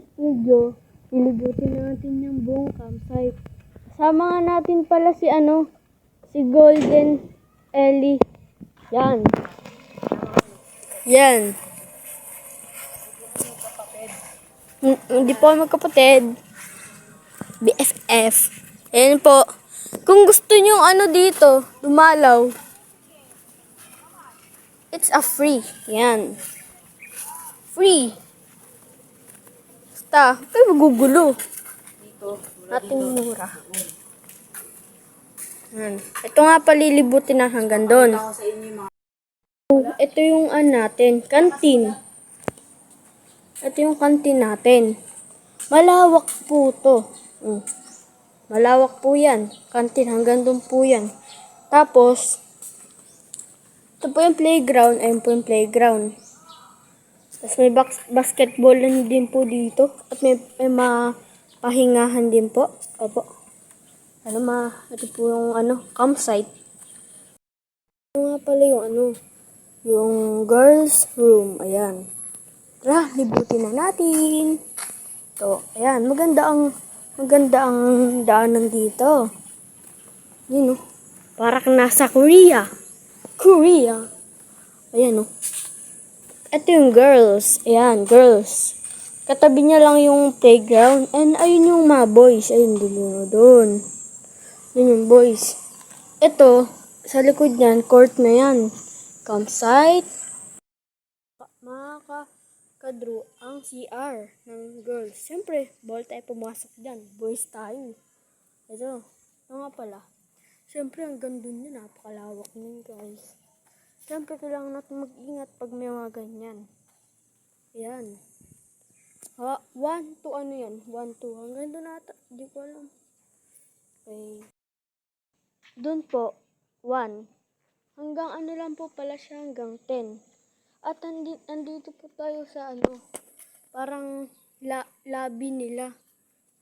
this video, lilibutin natin yung buong campsite. Kasama nga natin pala si ano, si Golden Ellie. Yan. Yan. Hindi po magkapatid. BFF. Ayan po. Kung gusto nyo ano dito, dumalaw. It's a free. Yan. Free. Basta, kayo magugulo. Ating mura. Yan. Ito nga palilibutin na hanggang doon. Ito yung an natin, kantin. Ito yung kantin natin. Malawak po to. Mm. Malawak po yan. Kantin hanggang doon po yan. Tapos, ito po yung playground. Ayun po yung playground. Tapos may bas- basketball din po dito. At may, may mapahingahan din po. Opo. Ano ma, ito po yung ano, campsite. Ito nga pala yung ano, yung girls room. Ayan. Tara, libutin na natin. Ito, ayan, maganda ang, maganda ang daanan dito. Yun oh. Para kang nasa Korea. Korea. Ayan oh. Ito yung girls. Ayan, girls. Katabi niya lang yung playground. And ayun yung mga boys. Ayun, dulo doon. Yun yung boys. Ito, sa likod niyan, court na yan. Campsite. Mga ka- kadro, ang CR ng girls. Siyempre, bawal tayo pumasok dyan. Boys tayo. Ito, ito pala. Siyempre, ang ganda niya, guys. Siyempre, kailangan natin mag-ingat pag may mga ganyan. Ayan. Ha, one to ano yan? One to. Hanggang doon ata. Hindi ko alam. Okay. Doon po, one. Hanggang ano lang po pala siya hanggang 10. At andi, andito po tayo sa ano, parang la, lobby nila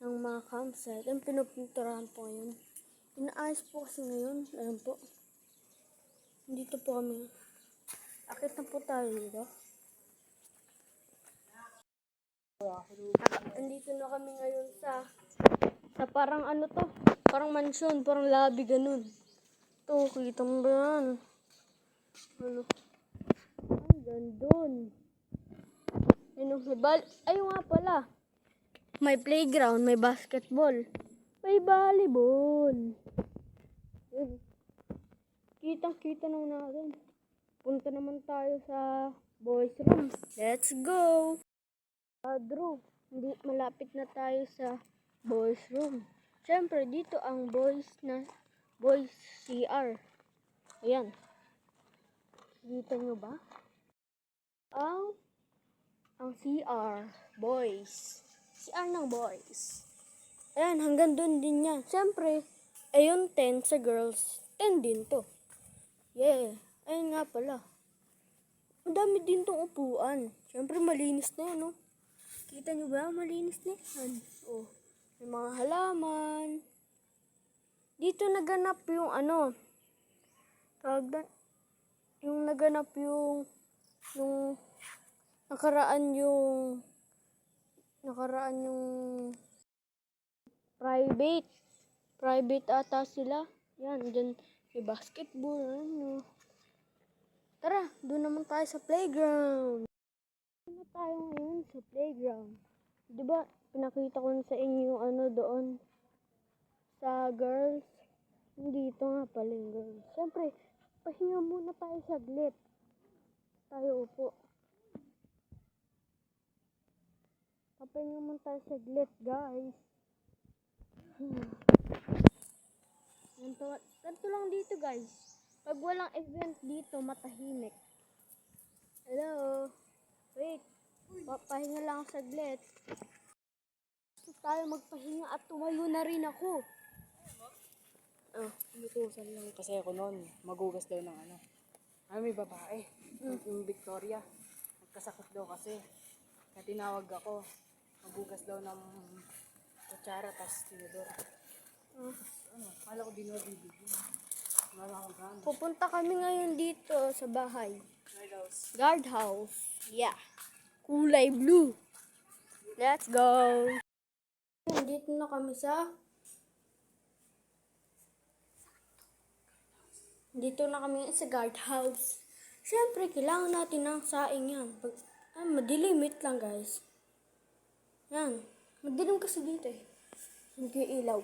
ng mga campsite. Ang pinupunturahan po ngayon. Inaayos po kasi ngayon. Ayan po. Dito po kami. Akit na po tayo dito. Andito na kami ngayon sa sa parang ano to, parang mansion, parang lobby ganun. To, kita mo ba yan? Ano? Ang gandun. Ano, may bal... Ayun nga pala. May playground, may basketball. May volleyball. Yun. Kitang-kita naman natin. Punta naman tayo sa boys room. Let's go! Ah, Drew, hindi malapit na tayo sa boys room. Siyempre, dito ang boys na boys CR. Ayan. Kita nyo ba? Ang ang CR boys. CR ng boys. Ayan, hanggang doon din yan. Siyempre, ayun 10 sa girls, 10 din to. Yeah. Ayun nga pala. Ang dami din tong upuan. Siyempre, malinis na yan, no? Kita nyo ba? Malinis na yan. Oh, may mga halaman. Dito naganap yung ano, tawag na- yung naganap yung, yung, nakaraan yung, nakaraan yung, private. Private ata sila. Yan, dyan, may basketball, ano. Tara, doon naman tayo sa playground. Doon na tayo ngayon sa playground. Di ba, pinakita ko sa inyo ano doon sa girls. Dito nga pala yung girls. Siyempre, pahinga muna tayo saglit. Tayo upo. Papahinga muna tayo saglit, guys. Hmm. Dito, guys. Pag walang event dito, matahimik. Hello? Wait. Papahinga lang saglit. Gusto tayo magpahinga at tumayo na rin ako. Oh, Inutusan lang kasi ako noon, magugas daw ng ano. Ay, may babae. Hmm. Yung Victoria. Nagkasakit daw kasi. Kaya tinawag ako. Magugas daw ng kutsara, tas tinidor. oh. Ano, kala ko di na Pupunta kami ngayon dito sa bahay. Guardhouse. Guardhouse. Yeah. Kulay blue. Let's go! Nandito na kami sa... Dito na kami sa guardhouse. Siyempre, kailangan natin ng saing yan. Pag, ah, madilimit lang, guys. Yan. Madilim kasi dito eh. Hindi ilaw.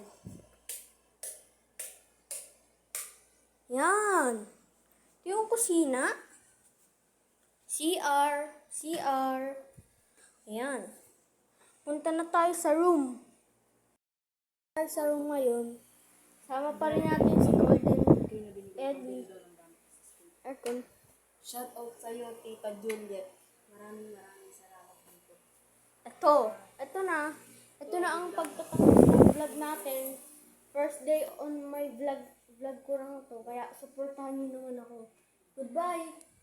Yan. Yung kusina. CR. CR. Ayan. Punta na tayo sa room. Tayo sa room ngayon. Sama pa rin natin si Golden Eddie. Aircon. Shout out sa'yo, Tita Juliet. Maraming maraming salamat dito. Ito. Ito na. Ito na ang pagtatapos ng vlog natin. First day on my vlog. Vlog ko lang to. Kaya supportahan niyo naman ako. Goodbye.